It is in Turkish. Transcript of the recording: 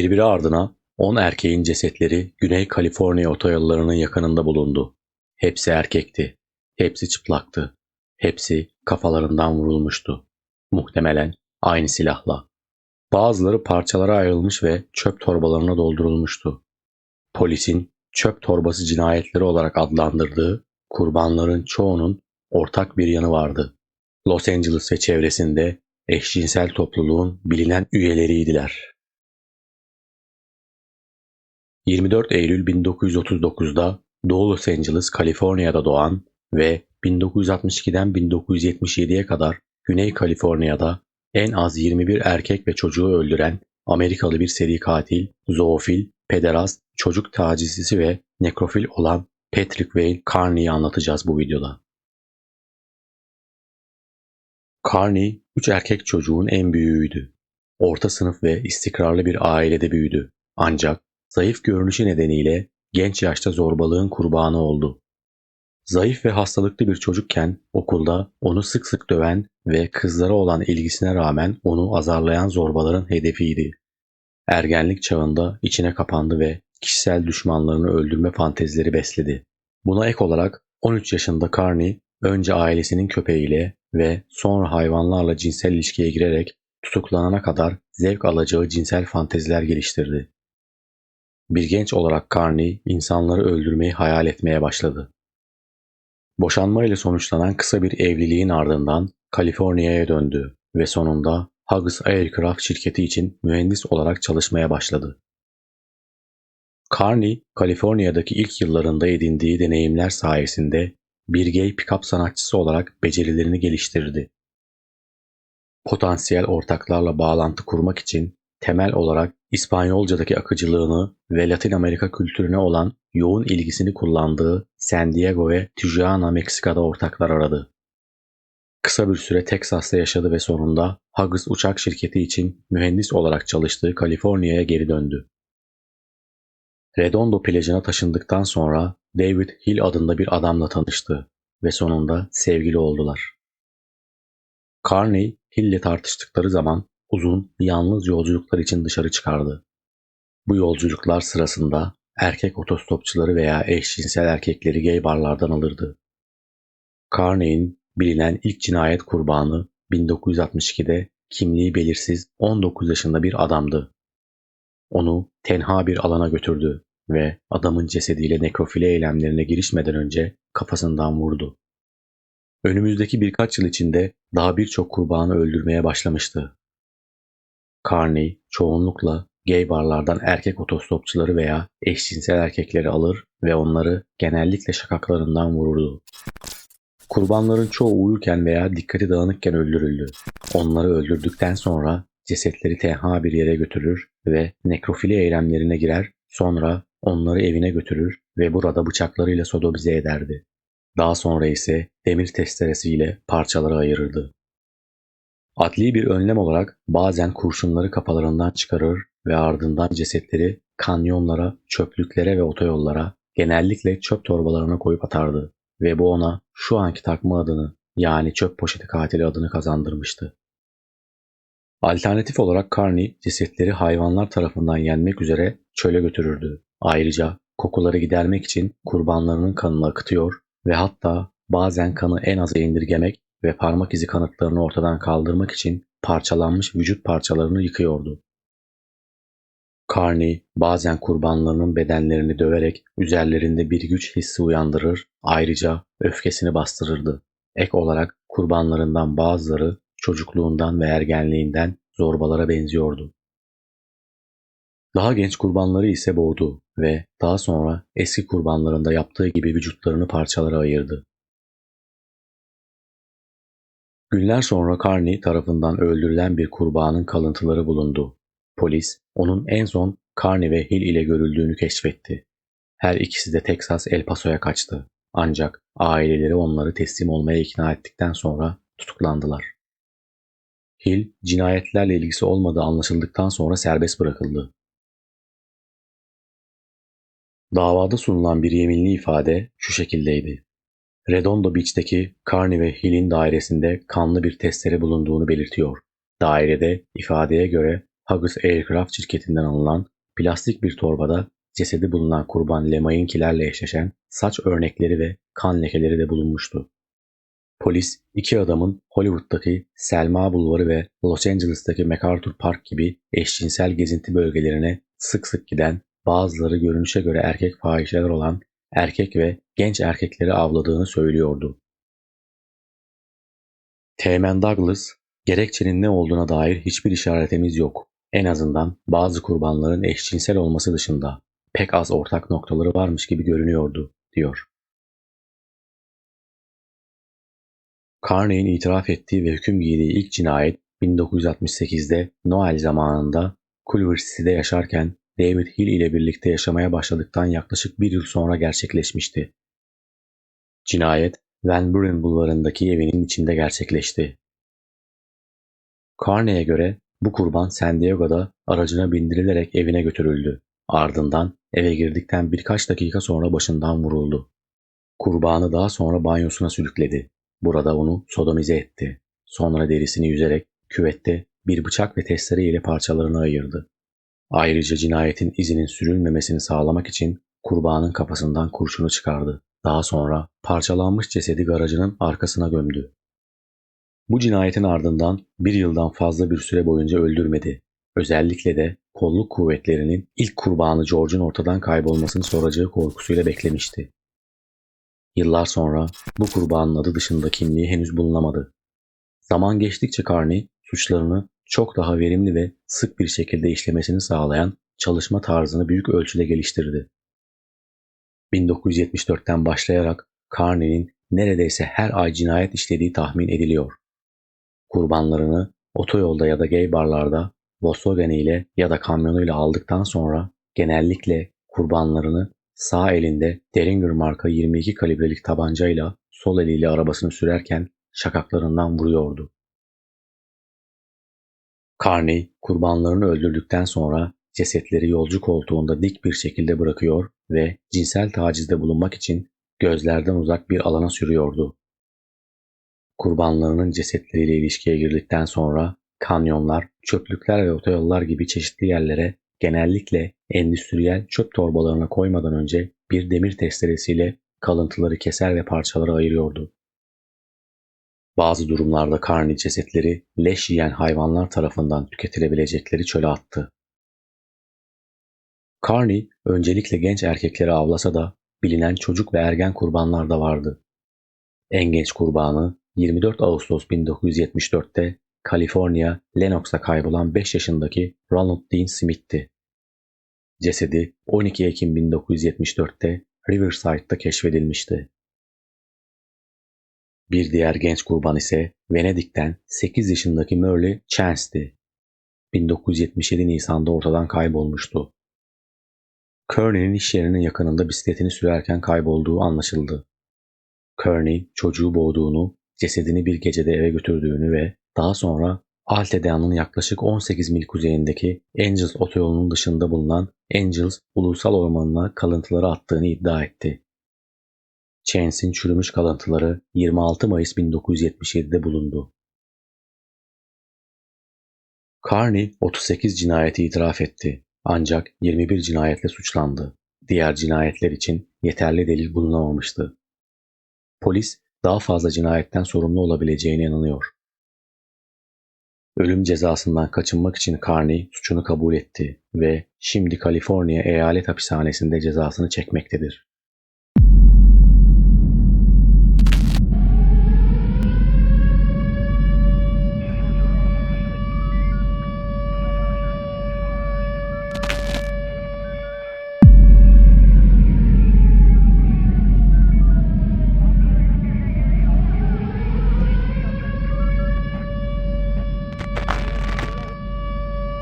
Birbiri ardına 10 erkeğin cesetleri Güney Kaliforniya otoyollarının yakınında bulundu. Hepsi erkekti. Hepsi çıplaktı. Hepsi kafalarından vurulmuştu. Muhtemelen aynı silahla. Bazıları parçalara ayrılmış ve çöp torbalarına doldurulmuştu. Polisin çöp torbası cinayetleri olarak adlandırdığı kurbanların çoğunun ortak bir yanı vardı. Los Angeles ve çevresinde eşcinsel topluluğun bilinen üyeleriydiler. 24 Eylül 1939'da Doğu Los Angeles, Kaliforniya'da doğan ve 1962'den 1977'ye kadar Güney Kaliforniya'da en az 21 erkek ve çocuğu öldüren Amerikalı bir seri katil, zoofil, pederast, çocuk tacizcisi ve nekrofil olan Patrick Wayne Carney'i anlatacağız bu videoda. Carney, üç erkek çocuğun en büyüğüydü. Orta sınıf ve istikrarlı bir ailede büyüdü. Ancak zayıf görünüşü nedeniyle genç yaşta zorbalığın kurbanı oldu. Zayıf ve hastalıklı bir çocukken okulda onu sık sık döven ve kızlara olan ilgisine rağmen onu azarlayan zorbaların hedefiydi. Ergenlik çağında içine kapandı ve kişisel düşmanlarını öldürme fantezileri besledi. Buna ek olarak 13 yaşında Carney önce ailesinin köpeğiyle ve sonra hayvanlarla cinsel ilişkiye girerek tutuklanana kadar zevk alacağı cinsel fanteziler geliştirdi. Bir genç olarak Carney insanları öldürmeyi hayal etmeye başladı. Boşanma ile sonuçlanan kısa bir evliliğin ardından Kaliforniya'ya döndü ve sonunda Hughes Aircraft şirketi için mühendis olarak çalışmaya başladı. Carney, Kaliforniya'daki ilk yıllarında edindiği deneyimler sayesinde bir gay pickup sanatçısı olarak becerilerini geliştirdi. Potansiyel ortaklarla bağlantı kurmak için temel olarak İspanyolcadaki akıcılığını ve Latin Amerika kültürüne olan yoğun ilgisini kullandığı San Diego ve Tijuana, Meksika'da ortaklar aradı. Kısa bir süre Teksas'ta yaşadı ve sonunda Hughes uçak şirketi için mühendis olarak çalıştığı Kaliforniya'ya geri döndü. Redondo plajına taşındıktan sonra David Hill adında bir adamla tanıştı ve sonunda sevgili oldular. Carney, Hill ile tartıştıkları zaman uzun, yalnız yolculuklar için dışarı çıkardı. Bu yolculuklar sırasında erkek otostopçuları veya eşcinsel erkekleri gay barlardan alırdı. Carney'in bilinen ilk cinayet kurbanı 1962'de kimliği belirsiz 19 yaşında bir adamdı. Onu tenha bir alana götürdü ve adamın cesediyle nekrofili eylemlerine girişmeden önce kafasından vurdu. Önümüzdeki birkaç yıl içinde daha birçok kurbanı öldürmeye başlamıştı. Carney çoğunlukla gay barlardan erkek otostopçuları veya eşcinsel erkekleri alır ve onları genellikle şakaklarından vururdu. Kurbanların çoğu uyurken veya dikkati dağınıkken öldürüldü. Onları öldürdükten sonra cesetleri tenha bir yere götürür ve nekrofili eylemlerine girer, sonra onları evine götürür ve burada bıçaklarıyla sodomize ederdi. Daha sonra ise demir testeresiyle parçalara ayırırdı. Adli bir önlem olarak bazen kurşunları kafalarından çıkarır ve ardından cesetleri kanyonlara, çöplüklere ve otoyollara, genellikle çöp torbalarına koyup atardı ve bu ona şu anki takma adını yani çöp poşeti katili adını kazandırmıştı. Alternatif olarak Carney cesetleri hayvanlar tarafından yenmek üzere çöle götürürdü. Ayrıca kokuları gidermek için kurbanlarının kanını akıtıyor ve hatta bazen kanı en aza indirgemek ve parmak izi kanıtlarını ortadan kaldırmak için parçalanmış vücut parçalarını yıkıyordu. Carney bazen kurbanlarının bedenlerini döverek üzerlerinde bir güç hissi uyandırır, ayrıca öfkesini bastırırdı. Ek olarak kurbanlarından bazıları çocukluğundan ve ergenliğinden zorbalara benziyordu. Daha genç kurbanları ise boğdu ve daha sonra eski kurbanlarında yaptığı gibi vücutlarını parçalara ayırdı. Günler sonra Carney tarafından öldürülen bir kurbanın kalıntıları bulundu. Polis onun en son Carney ve Hill ile görüldüğünü keşfetti. Her ikisi de Texas El Paso'ya kaçtı. Ancak aileleri onları teslim olmaya ikna ettikten sonra tutuklandılar. Hill cinayetlerle ilgisi olmadığı anlaşıldıktan sonra serbest bırakıldı. Davada sunulan bir yeminli ifade şu şekildeydi. Redondo Beach'teki Carney ve Hill'in dairesinde kanlı bir testere bulunduğunu belirtiyor. Dairede ifadeye göre Haggis Aircraft şirketinden alınan plastik bir torbada cesedi bulunan kurban Lemay'inkilerle eşleşen saç örnekleri ve kan lekeleri de bulunmuştu. Polis iki adamın Hollywood'daki Selma Bulvarı ve Los Angeles'taki MacArthur Park gibi eşcinsel gezinti bölgelerine sık sık giden bazıları görünüşe göre erkek fahişeler olan erkek ve genç erkekleri avladığını söylüyordu. Teğmen Douglas, gerekçenin ne olduğuna dair hiçbir işaretimiz yok. En azından bazı kurbanların eşcinsel olması dışında pek az ortak noktaları varmış gibi görünüyordu, diyor. Carney'in itiraf ettiği ve hüküm giydiği ilk cinayet 1968'de Noel zamanında Culver City'de yaşarken David Hill ile birlikte yaşamaya başladıktan yaklaşık bir yıl sonra gerçekleşmişti. Cinayet Van Buren bulvarındaki evinin içinde gerçekleşti. Carney'e göre bu kurban San Diego'da aracına bindirilerek evine götürüldü. Ardından eve girdikten birkaç dakika sonra başından vuruldu. Kurbanı daha sonra banyosuna sürükledi. Burada onu sodomize etti. Sonra derisini yüzerek küvette bir bıçak ve testere ile parçalarını ayırdı. Ayrıca cinayetin izinin sürülmemesini sağlamak için kurbanın kafasından kurşunu çıkardı. Daha sonra parçalanmış cesedi garajının arkasına gömdü. Bu cinayetin ardından bir yıldan fazla bir süre boyunca öldürmedi. Özellikle de kolluk kuvvetlerinin ilk kurbanı George'un ortadan kaybolmasını soracağı korkusuyla beklemişti. Yıllar sonra bu kurbanın adı dışında kimliği henüz bulunamadı. Zaman geçtikçe Carney suçlarını çok daha verimli ve sık bir şekilde işlemesini sağlayan çalışma tarzını büyük ölçüde geliştirdi. 1974'ten başlayarak Carney'nin neredeyse her ay cinayet işlediği tahmin ediliyor. Kurbanlarını otoyolda ya da gay barlarda Volkswagen ile ya da kamyonuyla aldıktan sonra genellikle kurbanlarını sağ elinde Derringer marka 22 kalibrelik tabancayla sol eliyle arabasını sürerken şakaklarından vuruyordu. Carney kurbanlarını öldürdükten sonra cesetleri yolcu koltuğunda dik bir şekilde bırakıyor ve cinsel tacizde bulunmak için gözlerden uzak bir alana sürüyordu. Kurbanlarının cesetleriyle ilişkiye girdikten sonra kanyonlar, çöplükler ve otoyollar gibi çeşitli yerlere genellikle endüstriyel çöp torbalarına koymadan önce bir demir testeresiyle kalıntıları keser ve parçalara ayırıyordu. Bazı durumlarda karni cesetleri leş yiyen hayvanlar tarafından tüketilebilecekleri çöle attı. Carney öncelikle genç erkekleri avlasa da bilinen çocuk ve ergen kurbanlar da vardı. En genç kurbanı 24 Ağustos 1974'te Kaliforniya, Lenox'ta kaybolan 5 yaşındaki Ronald Dean Smith'ti. Cesedi 12 Ekim 1974'te Riverside'da keşfedilmişti. Bir diğer genç kurban ise Venedik'ten 8 yaşındaki Merle Chance'ti. 1977 Nisan'da ortadan kaybolmuştu. Kearney'nin iş yerinin yakınında bisikletini sürerken kaybolduğu anlaşıldı. Kearney çocuğu boğduğunu, cesedini bir gecede eve götürdüğünü ve daha sonra Altedea'nın yaklaşık 18 mil kuzeyindeki Angels otoyolunun dışında bulunan Angels Ulusal Ormanı'na kalıntıları attığını iddia etti. Chance'in çürümüş kalıntıları 26 Mayıs 1977'de bulundu. Carney 38 cinayeti itiraf etti ancak 21 cinayetle suçlandı. Diğer cinayetler için yeterli delil bulunamamıştı. Polis daha fazla cinayetten sorumlu olabileceğine inanıyor. Ölüm cezasından kaçınmak için Carney suçunu kabul etti ve şimdi Kaliforniya eyalet hapishanesinde cezasını çekmektedir.